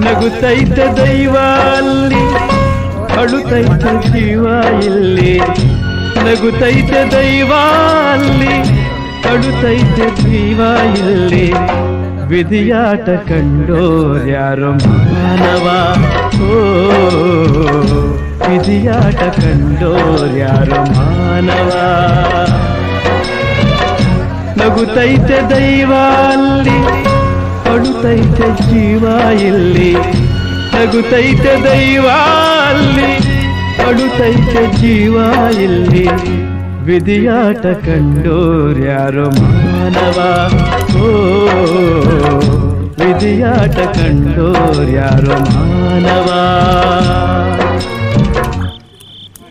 ನಗುತ್ತೈತೆ ದೈವ ಅಲ್ಲಿ ಅಳುತ್ತೈತ ಜೀವ ಇಲ್ಲಿ. ನಗುತ್ತೈತ ದೈವ ಅಲ್ಲಿ ಅಳುತ್ತೈತ ಜೀವ ಇಲ್ಲಿ. ವಿಧಿಯಾಟ ಕಂಡೋರ್ಯಾರೋ ಮಾನವ. ಓ, ವಿಧಿಯಾಟ ಕಂಡೋರ್ಯಾರೋ ಮಾನವ. ನಗುತ್ತೈತೆ ದೈವ ಅಲ್ಲಿ ಅಳುತ್ತೈತೆ ಜೀವ ಇಲ್ಲಿ. ನಗುತ್ತೈತೆ ದೈವ ಅಲ್ಲಿ ಜೀವ ಇಲ್ಲಿ. ವಿಧಿಯಾಟ ಕಂಡೋರ್ಯಾರೋ ಮಾನವ. ಓ, ವಿಧಿಯಾಟ ಕಂಡೋರ್ಯಾರೋ ಮಾನವ.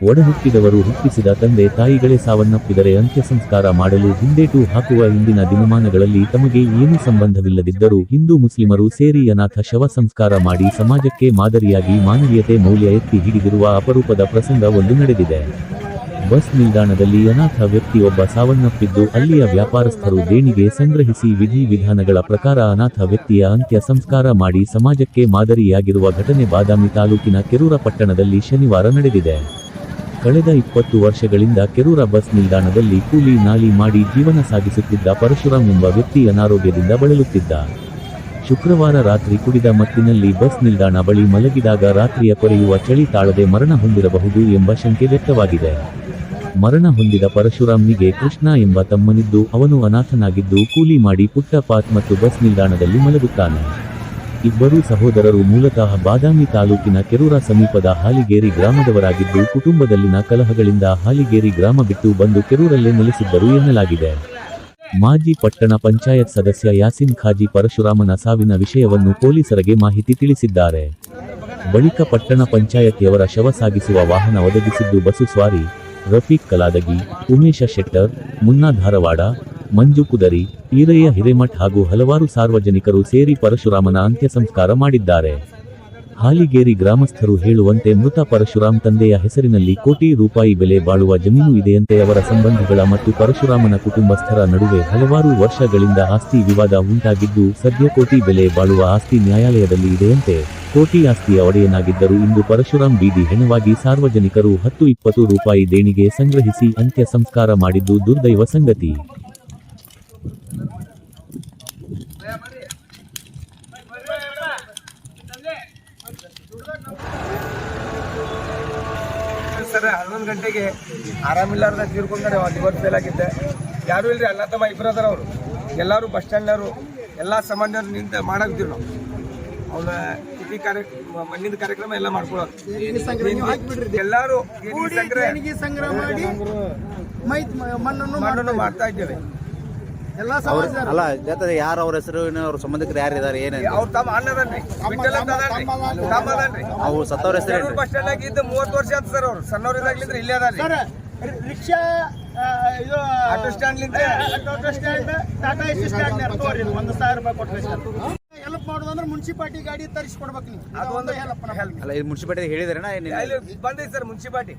ಒಡಹುಟ್ಟಿದವರು ಹುಟ್ಟಿಸಿದ ತಂದೆ ತಾಯಿಗಳೇ ಸಾವನ್ನಪ್ಪಿದರೆ ಅಂತ್ಯ ಸಂಸ್ಕಾರ ಮಾಡಲು ಹಿಂದೇಟು ಹಾಕುವ ಇಂದಿನ ದಿನಮಾನಗಳಲ್ಲಿ ತಮಗೆ ಏನು ಸಂಬಂಧವಿಲ್ಲದಿದ್ದರೂ ಹಿಂದೂ ಮುಸ್ಲಿಮರು ಸೇರಿ ಅನಾಥ ಶವ ಸಂಸ್ಕಾರ ಮಾಡಿ ಸಮಾಜಕ್ಕೆ ಮಾದರಿಯಾಗಿ ಮಾನವೀಯತೆ ಮೌಲ್ಯ ಎತ್ತಿ ಹಿಡಿದಿರುವ ಅಪರೂಪದ ಪ್ರಸಂಗ ಒಂದು ನಡೆದಿದೆ. ಬಸ್ ನಿಲ್ದಾಣದಲ್ಲಿ ಅನಾಥ ವ್ಯಕ್ತಿಯೊಬ್ಬ ಸಾವನ್ನಪ್ಪಿದ್ದು ಅಲ್ಲಿಯ ವ್ಯಾಪಾರಸ್ಥರು ದೇಣಿಗೆ ಸಂಗ್ರಹಿಸಿ ವಿಧಿ ವಿಧಾನಗಳ ಪ್ರಕಾರ ಅನಾಥ ವ್ಯಕ್ತಿಯ ಅಂತ್ಯ ಸಂಸ್ಕಾರ ಮಾಡಿ ಸಮಾಜಕ್ಕೆ ಮಾದರಿಯಾಗಿರುವ ಘಟನೆ ಬಾದಾಮಿ ತಾಲೂಕಿನ ಕೆರೂರ ಪಟ್ಟಣದಲ್ಲಿ ಶನಿವಾರ ನಡೆದಿದೆ. ಕಳೆದ ಇಪ್ಪತ್ತು ವರ್ಷಗಳಿಂದ ಕೆರೂರ ಬಸ್ ನಿಲ್ದಾಣದಲ್ಲಿ ಕೂಲಿ ನಾಲಿ ಮಾಡಿ ಜೀವನ ಸಾಗಿಸುತ್ತಿದ್ದ ಪರಶುರಾಮ್ ಎಂಬ ವ್ಯಕ್ತಿ ಅನಾರೋಗ್ಯದಿಂದ ಬಳಲುತ್ತಿದ್ದ. ಶುಕ್ರವಾರ ರಾತ್ರಿ ಕುಡಿದ ಮತ್ತಿನಲ್ಲಿ ಬಸ್ ನಿಲ್ದಾಣ ಬಳಿ ಮಲಗಿದಾಗ ರಾತ್ರಿಯ ಕೊರೆಯುವ ಚಳಿ ತಾಳದೆ ಮರಣ ಹೊಂದಿರಬಹುದು ಎಂಬ ಶಂಕೆ ವ್ಯಕ್ತವಾಗಿದೆ. ಮರಣ ಹೊಂದಿದ ಪರಶುರಾಮ್ನಿಗೆ ಕೃಷ್ಣ ಎಂಬ ತಮ್ಮನಿದ್ದು, ಅವನು ಅನಾಥನಾಗಿದ್ದು, ಕೂಲಿ ಮಾಡಿ ಪುಟ್ಟಪಾತ್ ಮತ್ತು ಬಸ್ ನಿಲ್ದಾಣದಲ್ಲಿ ಮಲಗುತ್ತಾನೆ. ಇಬ್ಬರೂ ಸಹೋದರರು ಮೂಲತಃ ಬಾದಾಮಿ ತಾಲೂಕಿನ ಕೆರೂರ ಸಮೀಪದ ಹಾಲಿಗೇರಿ ಗ್ರಾಮದವರಾಗಿದ್ದು, ಕುಟುಂಬದಲ್ಲಿನ ಕಲಹಗಳಿಂದ ಹಾಲಿಗೇರಿ ಗ್ರಾಮ ಬಿಟ್ಟು ಬಂದು ಕೆರೂರಲ್ಲೇ ನೆಲೆಸಿದ್ದರು ಎನ್ನಲಾಗಿದೆ. ಮಾಜಿ ಪಟ್ಟಣ ಪಂಚಾಯತ್ ಸದಸ್ಯ ಯಾಸಿನ್ ಖಾಜಿ ಪರಶುರಾಮನ ಸಾವಿನ ವಿಷಯವನ್ನು ಪೊಲೀಸರಿಗೆ ಮಾಹಿತಿ ತಿಳಿಸಿದ್ದಾರೆ. ಬಳಿಕ ಪಟ್ಟಣ ಪಂಚಾಯತ್ಯವರ ಶವ ಸಾಗಿಸುವ ವಾಹನ ಒದಗಿಸಿದ್ದು ಬಸು ಸ್ವಾರಿ. ರಫೀಕ್ ಕಲಾದಗಿ, ಉಮೇಶ ಶೆಟ್ಟರ್, ಮುನ್ನಾ ಧಾರವಾಡ, ಮಂಜು ಕುದರಿ, ಈರಯ್ಯ ಹಿರೇಮಠ್ ಹಾಗೂ ಹಲವಾರು ಸಾರ್ವಜನಿಕರು ಸೇರಿ ಪರಶುರಾಮನ ಅಂತ್ಯ ಸಂಸ್ಕಾರ ಮಾಡಿದ್ದಾರೆ. ಹಾಲಿಗೇರಿ ಗ್ರಾಮಸ್ಥರು ಹೇಳುವಂತೆ ಮೃತ ಪರಶುರಾಮ್ ತಂದೆಯ ಹೆಸರಿನಲ್ಲಿ ಕೋಟಿ ರೂಪಾಯಿ ಬೆಲೆ ಬಾಳುವ ಜಮೀನು ಇದೆಯಂತೆ ಅವರ ಸಂಬಂಧಿಗಳ ಮತ್ತು ಪರಶುರಾಮನ ಕುಟುಂಬಸ್ಥರ ನಡುವೆ ಹಲವಾರು ವರ್ಷಗಳಿಂದ ಆಸ್ತಿ ವಿವಾದ ಉಂಟಾಗಿದ್ದು ಸದ್ಯ ಕೋಟಿ ಬೆಲೆ ಬಾಳುವ ಆಸ್ತಿ ನ್ಯಾಯಾಲಯದಲ್ಲಿ ಇದೆಯಂತೆ. ಕೋಟಿ ಆಸ್ತಿಯ ಒಡೆಯನಾಗಿದ್ದರು. ಇಂದು ಪರಶುರಾಮ್ ಬೀದಿ ಹೆಣವಾಗಿ ಸಾರ್ವಜನಿಕರು ಹತ್ತು ಇಪ್ಪತ್ತು ರೂಪಾಯಿ ದೇಣಿಗೆ ಸಂಗ್ರಹಿಸಿ ಅಂತ್ಯ ಸಂಸ್ಕಾರ ಮಾಡಿದ್ದು ದುರ್ದೈವ ಸಂಗತಿ. ಸರ್, ಹನ್ನೊಂದು ಗಂಟೆಗೆ ಆರಾಮಿಲ್ಲಾರ್ದ ತೀರ್ಕೊಂಡ್ರೆ ಲಿವರ್ ಫೇಲ್ ಆಗಿದ್ದೆ. ಯಾರು ಇಲ್ರಿ, ಅಣ್ಣ ತಮ್ಮ ಇಬ್ಬರು ಅದಾರ ಅವರು. ಎಲ್ಲರೂ ಬಸ್ ಸ್ಟ್ಯಾಂಡ್ನವರು, ಎಲ್ಲ ಸಾಮಾನ್ಯರು ನಿಂತ ಮಾಡಾಕ್ತಿರು ನಾವು. ತಿಥಿ ಕಾರ್ಯಕ್ರಮ ಮಣ್ಣಿನ ಕಾರ್ಯಕ್ರಮ ಎಲ್ಲ ಮಾಡ್ಕೊಳ್ಳೋದು. ಎಲ್ಲರೂ ಸಂಗ್ರಹ ಮಾಡಿ ಮಣ್ಣನ್ನು ಮಣ್ಣನ್ನು ಮಾಡ್ತಾ ಇದ್ದೇವೆ. ಎಲ್ಲಾ ಸಮಾಜ ಅಲ್ಲ ಜೊತೆ ಯಾರು ಅವ್ರ ಹೆಸರು ಅವ್ರ ಸಂಬಂಧಿಕರು ಯಾರು ಇದಾರೆ ಅವ್ರು ಅವ್ರ ತಮ್ಮ ಅಣ್ಣದನ್ರಿ ತಮ್ಮದನ್ರಿ. ಅವು ಸತ್ತವ್ರ ಹೆಸರು ಬಸ್ ಸ್ಟ್ಯಾಂಡ್ ಆಗಿ ಇದ್ದು ಮೂವತ್ತು ವರ್ಷ ಆಯ್ತು ಸರ್ ಅವ್ರು. ಸಣ್ಣವ್ರಿದಾಗ್ಲಿಂದ್ರೆ ಇಲ್ಲೇ ಅದಾರ್ರಿ. ಸರ್ ರಿಕ್ಷಾ ಇದು auto ಸ್ಟ್ಯಾಂಡ್ಲಿಂದ auto stand Tata Ace stand ಒಂದು ಸಾವಿರ ರೂಪಾಯಿ ಕೊಟ್ಟರೆ ಹೆಲ್ಪ್ ಮಾಡೋದಂದ್ರೆ ಮುನ್ಸಿಪಾಲ್ಟಿ ಗಾಡಿ ತರಿಸ್ಕೊಡ್ಬೇಕು ನೀವು. ಅದು ಒಂದು ಹೆಲ್ಪ್ ಹೆಲ್ಪ್ ಅಲ್ಲ ಇದು ಮುನ್ಸಿಪಾಲಿಟಿ ಹೇಳಿದಾರೇನ? ಅಲ್ಲಿ ಬಂದೈತಿ ಸರ್ ಮುನ್ಸಿಪಾಲ್ಟಿ.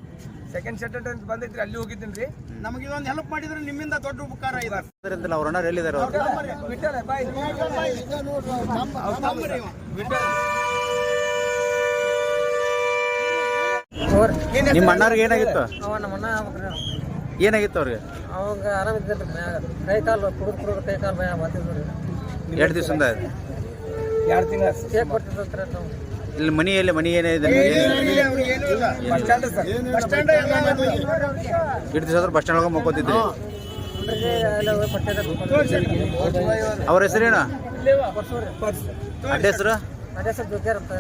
ಸೆಕೆಂಡ್ ಶೆಟರ್ ಅಂತ ಬಂದೈತ್ರಿ ಅಲ್ಲಿ ಹೋಗಿದ್ದೀನಿ ರೀ. ನಮಗೆ ಇದೊಂದು ಹೆಲ್ಪ್ ಮಾಡಿದ್ರೆ ನಿಮ್ಮಿಂದ ದೊಡ್ಡ ಉಪಕಾರ ಇದೆ. ಅವ್ರ ಅಣ್ಣ ಎಲ್ಲಿದ್ದಾರೆ ವಿಠಲ ಬಾಯ್ ನಿಮ್ಮ ಅಣ್ಣವ್ರಿಗೆ ಏನಾಗಿತ್ತು? ಅವ ನಮ್ಮ ಅಣ್ಣ ಏನಾಗಿತ್ತು ಅವ್ರಿಗೆ? ಅವಾಗ ಆರಾಮಿದ್ದಿಲ್ರಿ ಮ್ಯಾಗ ಕೈ ಕಾಲು ಕುಡಿದು ಕುಡಿದು ಕೈ ಕಾಲು ಭಯ ಎರಡು ದಿವಸದಿಂದ? ಎರಡು ತಿಂಗಳ ಇಲ್ಲಿ ಮನಿ ಎಲ್ಲಿ ಮನಿ bus stand sir. Bus stand ಎರಡು ದಿವಸ ಬಸ್ ಸ್ಟ್ಯಾಂಡ್ ಒಳಗೆ ಮಕ್ಕೋತಿದ್ರಿ ಅವ್ರ ಹೆಸರೇನ ಅಡ್ಡ ಹೆಸರು ಅದೇ ಸರ್ ಜೋಗ್ಯಾರ ಅಂತ.